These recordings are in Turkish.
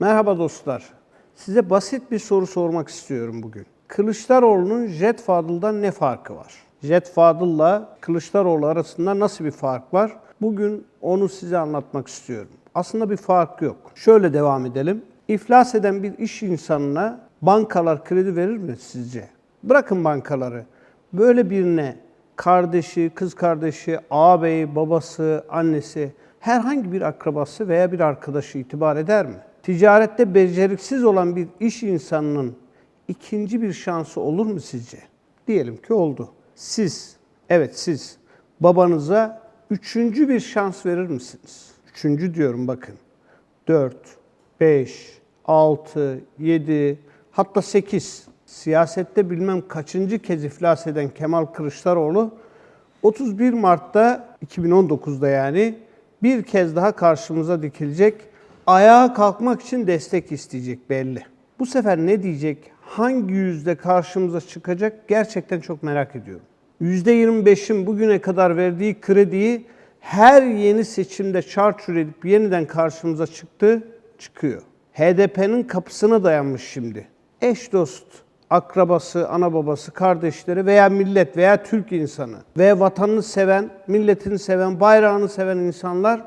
Merhaba dostlar. Size basit bir soru sormak istiyorum bugün. Kılıçdaroğlu'nun Jet Fadıl'dan ne farkı var? Jet Fadıl'la Kılıçdaroğlu arasında nasıl bir fark var? Bugün onu size anlatmak istiyorum. Aslında bir fark yok. Şöyle devam edelim. İflas eden bir iş insanına bankalar kredi verir mi sizce? Bırakın bankaları. Böyle birine kardeşi, kız kardeşi, ağabeyi, babası, annesi, herhangi bir akrabası veya bir arkadaşı itibar eder mi? Ticarette beceriksiz olan bir iş insanının ikinci bir şansı olur mu sizce? Diyelim ki oldu. Siz, evet siz babanıza üçüncü bir şans verir misiniz? Üçüncü diyorum bakın. 4, 5, 6, 7, hatta 8. Siyasette bilmem kaçıncı kez iflas eden Kemal Kılıçdaroğlu 31 Mart'ta 2019'da yani bir kez daha karşımıza dikilecek. Ayağa kalkmak için destek isteyecek belli. Bu sefer ne diyecek? Hangi yüzde karşımıza çıkacak? Gerçekten çok merak ediyorum. %25'in bugüne kadar verdiği krediyi her yeni seçimde çarçur edip yeniden karşımıza çıktı, çıkıyor. HDP'nin kapısına dayanmış şimdi. Eş dost, akrabası, ana babası, kardeşleri veya millet veya Türk insanı ve vatanını seven, milletini seven, bayrağını seven insanlar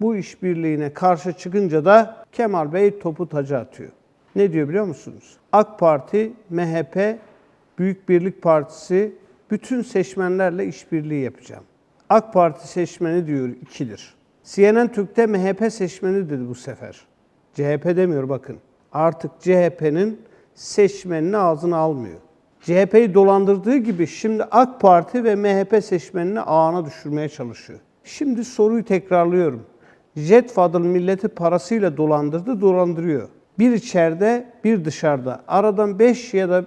bu işbirliğine karşı çıkınca da Kemal Bey topu taca atıyor. Ne diyor biliyor musunuz? AK Parti, MHP, Büyük Birlik Partisi bütün seçmenlerle işbirliği yapacağım. AK Parti seçmeni diyor ikidir. CNN Türk'te MHP seçmeni dedi bu sefer. CHP demiyor bakın. Artık CHP'nin seçmenini ağzına almıyor. CHP'yi dolandırdığı gibi şimdi AK Parti ve MHP seçmenini ağına düşürmeye çalışıyor. Şimdi soruyu tekrarlıyorum. Jet Fadıl milleti parasıyla dolandırdı, dolandırıyor. Bir içeride, bir dışarıda. Aradan 5 ya da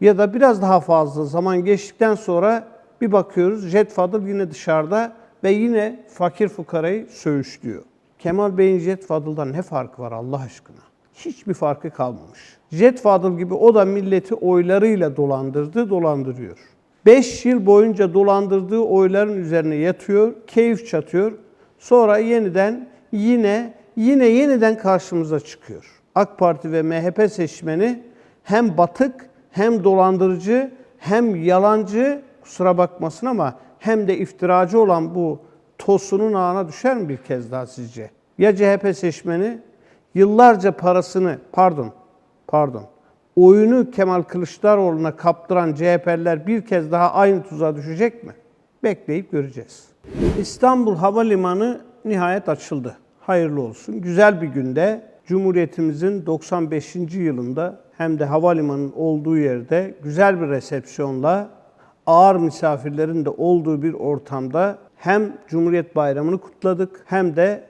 ya da biraz daha fazla zaman geçtikten sonra bir bakıyoruz Jet Fadıl yine dışarıda ve yine fakir fukarayı söğüşlüyor. Kemal Bey'in Jet Fadıl'dan ne farkı var Allah aşkına? Hiçbir farkı kalmamış. Jet Fadıl gibi o da milleti oylarıyla dolandırdı, dolandırıyor. 5 yıl boyunca dolandırdığı oyların üzerine yatıyor, keyif çatıyor. Sonra yeniden yine yine yeniden karşımıza çıkıyor. AK Parti ve MHP seçmeni hem batık hem dolandırıcı hem yalancı kusura bakmasın ama hem de iftiracı olan bu tosunun ağına düşer mi bir kez daha sizce? Ya CHP seçmeni yıllarca parasını pardon pardon oyunu Kemal Kılıçdaroğlu'na kaptıran CHP'liler bir kez daha aynı tuzağa düşecek mi? Bekleyip göreceğiz. İstanbul Havalimanı nihayet açıldı. Hayırlı olsun. Güzel bir günde Cumhuriyetimizin 95. yılında hem de havalimanının olduğu yerde güzel bir resepsiyonla ağır misafirlerin de olduğu bir ortamda hem Cumhuriyet Bayramı'nı kutladık hem de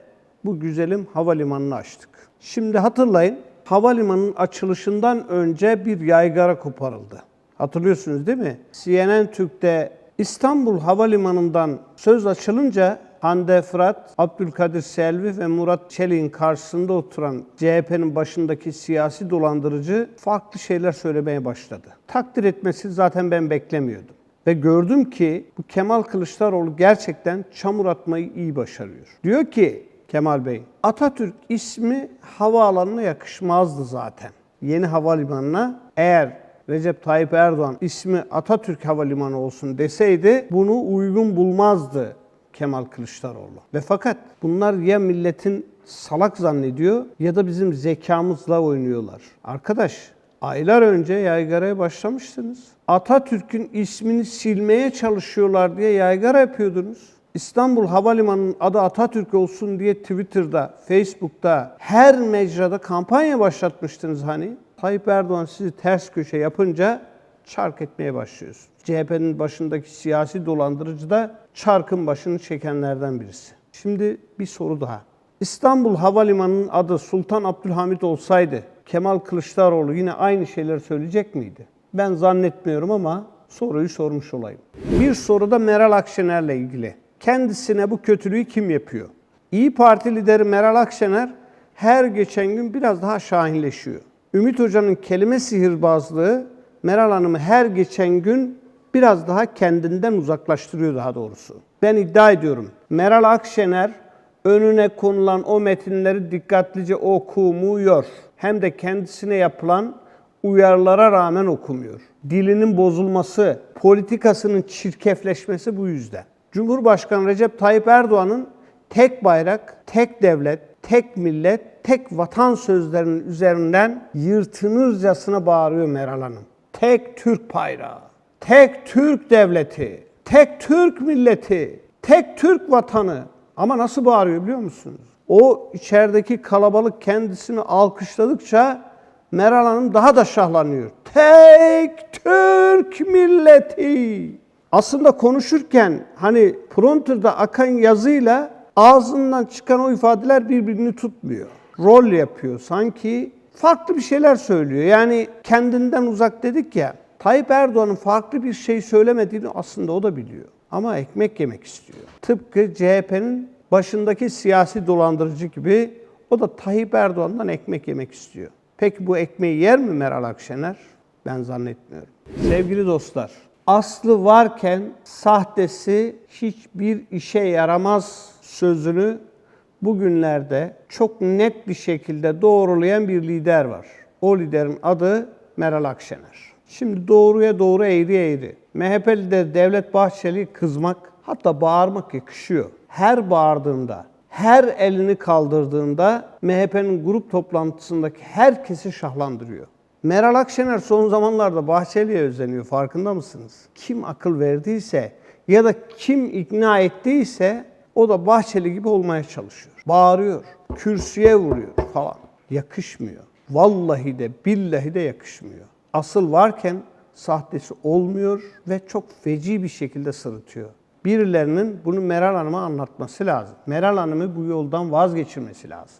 bu güzelim havalimanını açtık. Şimdi hatırlayın havalimanının açılışından önce bir yaygara koparıldı. Hatırlıyorsunuz değil mi? CNN Türk'te İstanbul Havalimanı'ndan söz açılınca Hande Fırat, Abdülkadir Selvi ve Murat Çelik'in karşısında oturan CHP'nin başındaki siyasi dolandırıcı farklı şeyler söylemeye başladı. Takdir etmesi zaten ben beklemiyordum. Ve gördüm ki bu Kemal Kılıçdaroğlu gerçekten çamur atmayı iyi başarıyor. Diyor ki Kemal Bey, Atatürk ismi havaalanına yakışmazdı zaten. Yeni havalimanına eğer Recep Tayyip Erdoğan ismi Atatürk Havalimanı olsun deseydi bunu uygun bulmazdı Kemal Kılıçdaroğlu. Ve fakat bunlar ya milletin salak zannediyor ya da bizim zekamızla oynuyorlar. Arkadaş aylar önce yaygaraya başlamıştınız. Atatürk'ün ismini silmeye çalışıyorlar diye yaygara yapıyordunuz. İstanbul Havalimanı'nın adı Atatürk olsun diye Twitter'da, Facebook'ta, her mecrada kampanya başlatmıştınız hani. Tayyip Erdoğan sizi ters köşe yapınca çark etmeye başlıyorsun. CHP'nin başındaki siyasi dolandırıcı da çarkın başını çekenlerden birisi. Şimdi bir soru daha. İstanbul Havalimanı'nın adı Sultan Abdülhamit olsaydı Kemal Kılıçdaroğlu yine aynı şeyleri söyleyecek miydi? Ben zannetmiyorum ama soruyu sormuş olayım. Bir soru da Meral Akşener'le ilgili. Kendisine bu kötülüğü kim yapıyor? İyi Parti lideri Meral Akşener her geçen gün biraz daha şahinleşiyor. Ümit Hoca'nın kelime sihirbazlığı Meral Hanım'ı her geçen gün biraz daha kendinden uzaklaştırıyor daha doğrusu. Ben iddia ediyorum. Meral Akşener önüne konulan o metinleri dikkatlice okumuyor. Hem de kendisine yapılan uyarılara rağmen okumuyor. Dilinin bozulması, politikasının çirkefleşmesi bu yüzden. Cumhurbaşkanı Recep Tayyip Erdoğan'ın tek bayrak, tek devlet, tek millet, tek vatan sözlerinin üzerinden yırtınırcasına bağırıyor Meral Hanım. Tek Türk bayrağı, tek Türk devleti, tek Türk milleti, tek Türk vatanı. Ama nasıl bağırıyor biliyor musunuz? O içerideki kalabalık kendisini alkışladıkça Meral Hanım daha da şahlanıyor. Tek Türk milleti. Aslında konuşurken hani prompterda akan yazıyla ağzından çıkan o ifadeler birbirini tutmuyor. Rol yapıyor. Sanki farklı bir şeyler söylüyor. Yani kendinden uzak dedik ya. Tayyip Erdoğan'ın farklı bir şey söylemediğini aslında o da biliyor. Ama ekmek yemek istiyor. Tıpkı CHP'nin başındaki siyasi dolandırıcı gibi o da Tayyip Erdoğan'dan ekmek yemek istiyor. Peki bu ekmeği yer mi Meral Akşener? Ben zannetmiyorum. Sevgili dostlar, aslı varken sahtesi hiçbir işe yaramaz sözünü bugünlerde çok net bir şekilde doğrulayan bir lider var. O liderin adı Meral Akşener. Şimdi doğruya doğru eğri eğri. MHP lideri Devlet Bahçeli kızmak hatta bağırmak yakışıyor. Her bağırdığında, her elini kaldırdığında MHP'nin grup toplantısındaki herkesi şahlandırıyor. Meral Akşener son zamanlarda Bahçeli'ye özleniyor farkında mısınız? Kim akıl verdiyse ya da kim ikna ettiyse o da Bahçeli gibi olmaya çalışıyor. Bağırıyor, kürsüye vuruyor falan. Yakışmıyor. Vallahi de billahi de yakışmıyor. Asıl varken sahtesi olmuyor ve çok feci bir şekilde sırıtıyor. Birilerinin bunu Meral Hanım'a anlatması lazım. Meral Hanım'ı bu yoldan vazgeçirmesi lazım.